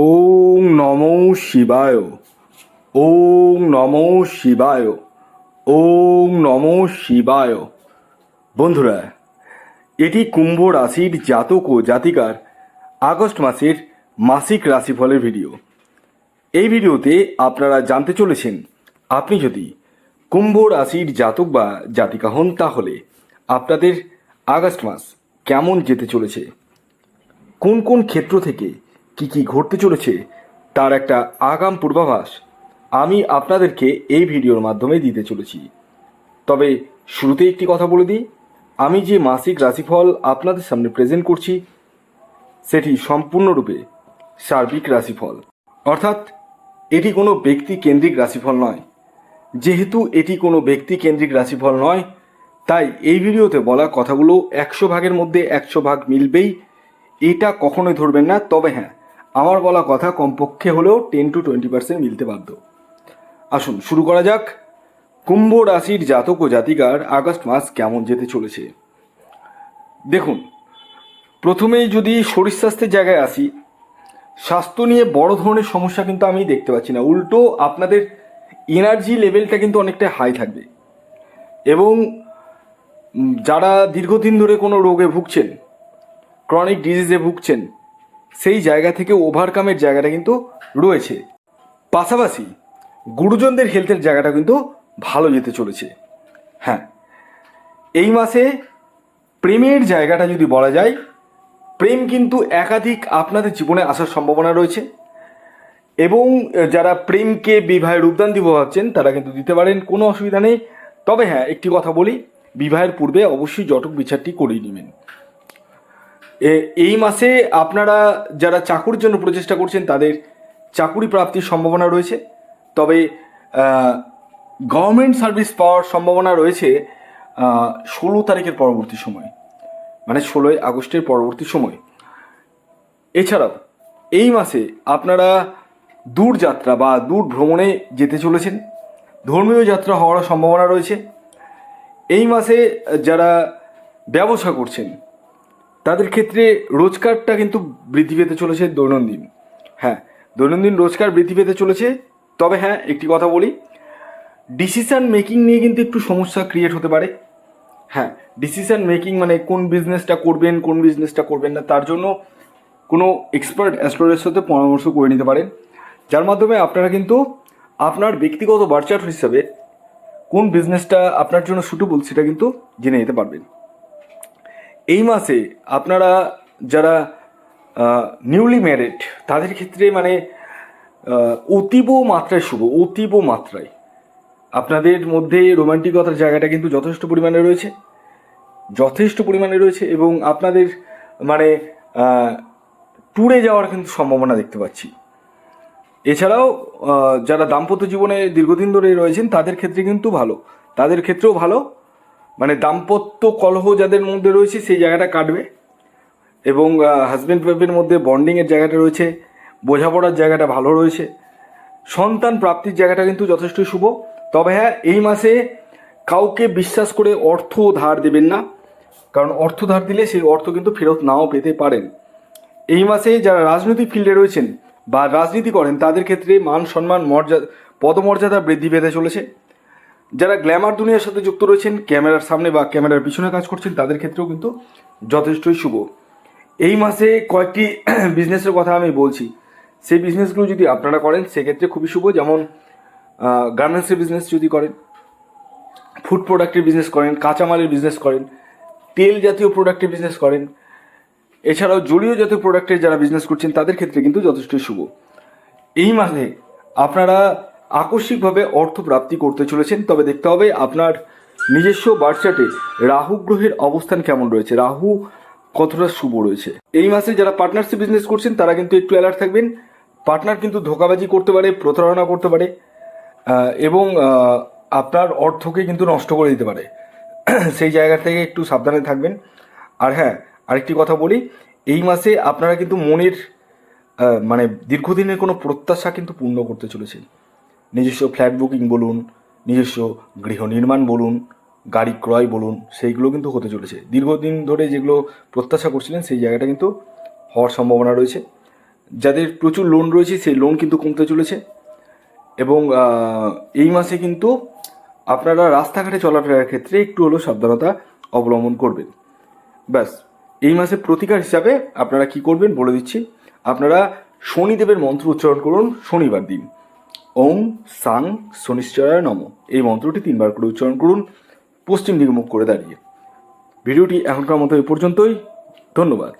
ওং নমো শিবায়। ওং নমো শিবায়। ওং নমো শিবায়। বন্ধুরা, এটি কুম্ভ রাশির জাতক ও জাতিকার আগস্ট মাসের মাসিক রাশিফলের ভিডিও। এই ভিডিওতে আপনারা জানতে চলেছেন, আপনি যদি কুম্ভ রাশির জাতক বা জাতিকা হন, তাহলে আপনাদের আগস্ট মাস কেমন যেতে চলেছে? কোন কোন ক্ষেত্র থেকে কি কি ঘটতে চলেছে তার একটা আগাম পূর্বাভাস আমি আপনাদেরকে এই ভিডিওর মাধ্যমে দিতে চলেছি। তবে শুরুতে একটি কথা বলে দিই, আমি যে মাসিক রাশিফল আপনাদের সামনে প্রেজেন্ট করছি, সেটি সম্পূর্ণরূপে সার্বিক রাশিফল। অর্থাৎ এটি কোনো ব্যক্তি কেন্দ্রিক রাশিফল নয়। যেহেতু এটি কোনো ব্যক্তি কেন্দ্রিক রাশিফল নয়, তাই এই ভিডিওতে বলা কথাগুলো একশো ভাগের মধ্যে একশো ভাগ মিলবেই। এটা কখনোই ধরবেন না, তবে হ্যাঁ আমার বলা কথা কমপক্ষে হলেও টেন টু টোয়েন্টি পার্সেন্ট মিলতে বাধ্য। আসুন, শুরু করা যাক। কুম্ভ রাশির জাতক ও জাতিকার আগস্ট মাস কেমন যেতে চলেছে? দেখুন, প্রথমেই যদি শরীর স্বাস্থ্যের জায়গায় আসি, স্বাস্থ্য নিয়ে বড় ধরনের সমস্যা কিন্তু আমি দেখতে পাচ্ছি না। উল্টো আপনাদের এনার্জি লেভেলটা কিন্তু অনেকটা হাই থাকবে। এবং যারা দীর্ঘদিন ধরে কোনো রোগে ভুগছেন ক্রনিক ডিজিজে ভুগছেন সেই জায়গা থেকে ওভারকামের জায়গাটা কিন্তু রয়েছে। পাশাপাশি গুরুজনদের হেলথের জায়গাটা কিন্তু ভালো যেতে চলেছে। হ্যাঁ এই মাসে প্রেমের জায়গাটা যদি বলা যায়, প্রেম কিন্তু একাধিক আপনাদের জীবনে আসার সম্ভাবনা রয়েছে এবং যারা প্রেমকে বিবাহের রূপদান দিব ভাবছেন, তারা কিন্তু দিতে পারেন, কোনো অসুবিধা নেই। তবে হ্যাঁ একটি কথা বলি, বিবাহের পূর্বে অবশ্যই জটক বিচারটি করেই নেবেন। এই মাসে আপনারা যারা চাকুরির জন্য প্রচেষ্টা করছেন, তাদের চাকুরি প্রাপ্তির সম্ভাবনা রয়েছে। তবে গভর্নমেন্ট সার্ভিস পাওয়ার সম্ভাবনা রয়েছে ষোলো তারিখের পরবর্তী সময়। মানে ষোলোই আগস্টের পরবর্তী সময়। এছাড়াও, এই মাসে আপনারা দূর যাত্রা বা দূর ভ্রমণে যেতে চলেছেন। ধর্মীয় যাত্রা হওয়ার সম্ভাবনা রয়েছে। এই মাসে যারা ব্যবসা করছেন তাদের ক্ষেত্রে রোজগারটা কিন্তু বৃদ্ধি পেতে চলেছে দৈনন্দিন। হ্যাঁ দৈনন্দিন রোজগার বৃদ্ধি পেতে চলেছে। তবে হ্যাঁ একটি কথা বলি ডিসিশান মেকিং নিয়ে কিন্তু একটু সমস্যা ক্রিয়েট হতে পারে। হ্যাঁ ডিসিশান মেকিং মানে কোন বিজনেসটা করবেন, কোন বিজনেসটা করবেন না, তার জন্য কোনো এক্সপার্ট অ্যাস্ট্রোলজির সাথে পরামর্শ করে নিতে পারেন। যার মাধ্যমে আপনারা কিন্তু আপনার ব্যক্তিগত বার্চার হিসাবে কোন বিজনেসটা আপনার জন্য সুটেবল সেটা কিন্তু জেনে নিতে পারবেন। এই মাসে আপনারা যারা নিউলি ম্যারিড তাদের ক্ষেত্রে মানে অতীব মাত্রায় শুভ, অতীব মাত্রায়। আপনাদের মধ্যে রোমান্টিকতার জায়গাটা কিন্তু যথেষ্ট পরিমাণে রয়েছে। যথেষ্ট পরিমাণে রয়েছে এবং আপনাদের মানে ট্যুরে যাওয়ার কিন্তু সম্ভাবনা দেখতে পাচ্ছি। এছাড়াও যারা দাম্পত্য জীবনে দীর্ঘদিন ধরে রয়েছেন, তাদের ক্ষেত্রে কিন্তু ভালো। তাদের ক্ষেত্রেও ভালো। দাম্পত্য কলহ যাদের মধ্যে রয়েছে, সেই জায়গাটা কাটবে। এবং হাজব্যান্ড ওয়াইফের মধ্যে বন্ডিংয়ের জায়গাটা রয়েছে, বোঝাপড়ার জায়গাটা ভালো রয়েছে। সন্তান প্রাপ্তির জায়গাটা কিন্তু যথেষ্ট শুভ। তবে হ্যাঁ এই মাসে কাউকে বিশ্বাস করে অর্থ ধার দেবেন না। কারণ অর্থ ধার দিলে সেই অর্থ কিন্তু ফেরত নাও পেতে পারেন। এই মাসে যারা রাজনৈতিক ফিল্ডে রয়েছেন বা রাজনীতি করেন, তাদের ক্ষেত্রে মান সম্মান মর্যাদা পদমর্যাদা বৃদ্ধি পেতে চলেছে। যারা গ্ল্যামার দুনিয়ার সাথে যুক্ত রয়েছেন, ক্যামেরার সামনে বা ক্যামেরার পিছনে কাজ করছেন, তাদের ক্ষেত্রেও কিন্তু যথেষ্টই শুভ। এই মাসে কয়েকটি বিজনেসের কথা আমি বলছি। সেই বিজনেসগুলো যদি আপনারা করেন, সেক্ষেত্রে খুবই শুভ। যেমন গার্মেন্টসের বিজনেস যদি করেন ফুড প্রোডাক্টের বিজনেস করেন, কাঁচামালের বিজনেস করেন, তেল জাতীয় প্রোডাক্টের বিজনেস করেন, এছাড়াও জলীয় জাতীয় প্রোডাক্টের যারা বিজনেস করছেন, তাদের ক্ষেত্রে কিন্তু যথেষ্ট শুভ। এই মাসে আপনারা আকস্মিকভাবে অর্থ প্রাপ্তি করতে চলেছেন। তবে দেখতে হবে আপনার নিজস্ব বার্চাটে রাহু গ্রহের অবস্থান কেমন রয়েছে। রাহু কতটা শুভ রয়েছে। এই মাসে যারা পার্টনারশিপ বিজনেস করছেন, তারা কিন্তু একটু অ্যালার্ট থাকবেন। পার্টনার কিন্তু ধোকাবাজি করতে পারে, প্রতারণা করতে পারে এবং আপনার অর্থকে কিন্তু নষ্ট করে দিতে পারে। সেই জায়গা থেকে একটু সাবধানে থাকবেন। আর হ্যাঁ আরেকটি কথা বলি, এই মাসে আপনারা কিন্তু মনের মানে দীর্ঘদিনের কোনো প্রত্যাশা কিন্তু পূর্ণ করতে চলেছেন। নিজস্ব ফ্ল্যাট বুকিং বলুন, নিজস্ব গৃহ নির্মাণ বলুন, গাড়ি ক্রয় বলুন, সেইগুলো কিন্তু হতে চলেছে। দীর্ঘদিন ধরে যেগুলো প্রত্যাশা করছিলেন, সেই জায়গাটা কিন্তু হওয়ার সম্ভাবনা রয়েছে। যাদের প্রচুর লোন রয়েছে, সেই লোন কিন্তু কমতে চলেছে। এবং এই মাসে কিন্তু আপনারা রাস্তাঘাটে চলাফেরার ক্ষেত্রে একটু হলেও সাবধানতা অবলম্বন করবেন। ব্যাস, এই মাসে প্রতিকার হিসাবে আপনারা কি করবেন বলে দিচ্ছি। আপনারা শনিদেবের মন্ত্র উচ্চারণ করুন, শনিবার দিন। ওম সাং শনিশ্চরায় নম। এই মন্ত্রটি তিনবার করে উচ্চারণ করুন, পশ্চিম দিকে মুখ করে দাঁড়িয়ে। ভিডিওটি এখনকার মতো এই পর্যন্তই। ধন্যবাদ।